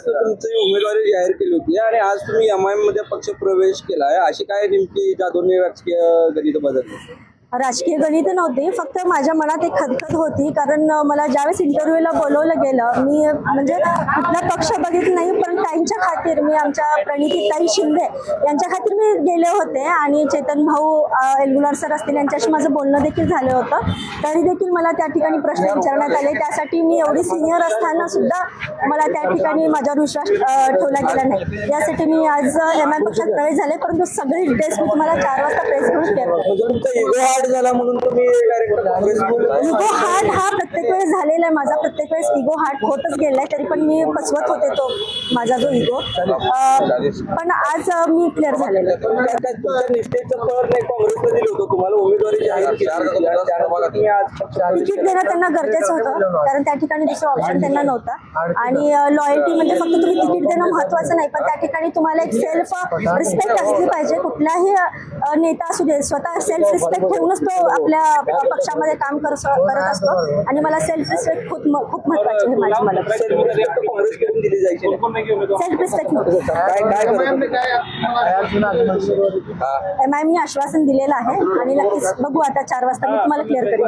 काँग्रेसनं तुमची उमेदवारी जाहीर केली होती आणि आज तुम्ही एम आयमध्ये पक्ष प्रवेश केला आहे अशी काय नेमकी जाधवने राजकीय गणित बदलली राजकीय गणित नव्हती फक्त माझ्या मनात एक खदखद होती. कारण मला ज्यावेळेस इंटरव्ह्यूला बोलवलं गेलं मी म्हणजे कुठला पक्ष बघितला नाही पण त्यांच्या खातीर मी आमच्या प्रणितीताई शिंदे यांच्या खातीर मी गेले होते आणि चेतन भाऊ अं, एलगुलार सर असतील यांच्याशी माझं बोलणं देखील झालं होतं. तरी देखील मला त्या ठिकाणी प्रश्न विचारण्यात आले. त्यासाठी मी एवढी सिनियर असताना सुद्धा मला त्या ठिकाणी माझ्यावर विश्वास ठेवला गेला नाही. यासाठी मी आज एम आय पक्षात प्रवेश झाले परंतु सगळी डिटेल्स मी तुम्हाला चार वाजता प्रेस करून हार्ड झाला म्हणून तुम्ही डायरेक्ट काँग्रेस इगो हार्ट हा प्रत्येक वेळेस झालेला आहे माझा प्रत्येक वेळेस इगो हार्ट होतच गेलाय तरी पण मी फसवत होते तो माझा जो इगो पण आज मी क्लिअर झालेले आहे. पण काय तुमच्या निष्ठेचं फळ नाही काँग्रेसने दिलं होतं तुम्हाला उमेदवारी जाहीर केली. होती. आणि त्यानंतर तुम्ही आज पक्षात तिकीट देणं त्यांना गरजेचं होतं कारण त्या ठिकाणी दुसरं ऑप्शन त्यांना नव्हता. आणि लॉयल्टी म्हणजे फक्त तुम्ही तिकीट देणं महत्वाचं नाही पण त्या ठिकाणी तुम्हाला एक सेल्फ रिस्पेक्ट असली पाहिजे. कुठलाही अ, नेता असू दे स्वतः सेल्फ रिस्पेक्ट ठेवूनच तो आपल्या पक्षामध्ये काम कर- करत असतो. आणि मला सेल्फ रिस्पेक्ट खूप खूप महत्वाची आहे माझी मला. सेल्फ रिस्पेक्ट मी आश्वासन दिलेलं आहे. आणि नक्कीच बघू आता चार वाजता मी तुम्हाला क्लिअर करेन.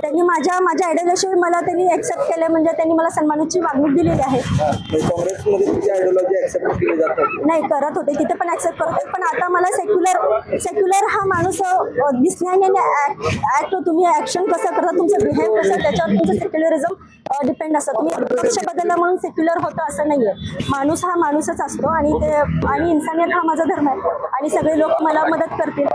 आहे त्यांनी माझ्या माझ्या आयडियोलॉजीवर मला त्यांनी एक्सेप्ट केलं म्हणजे त्यांनी मला सन्मानाची वागणूक दिलेली आहे. म्हणजे काँग्रेसमध्ये तुमची आयडिओलॉजी ऍक्सेप्ट केली जातात नाही करत होते तिथे पण ऍक्सेप्ट करत होते पण आता मला सेक्युलर सेक्युलर हा माणूस दिसण्याने ऍक्ट तुम्ही ऍक्शन कसं करता तुमचं बिहेव कसं त्याच्यावर तुमचं सेक्युलरिझम डिपेंड असतं. तुम्ही पक्ष बदलला म्हणून सेक्युलर होतं असं नाहीये. माणूस हा माणूसच असतो आणि ते आणि इन्सानियत हा माझा धर्म आहे. आणि सगळे लोक मला मदत करतील.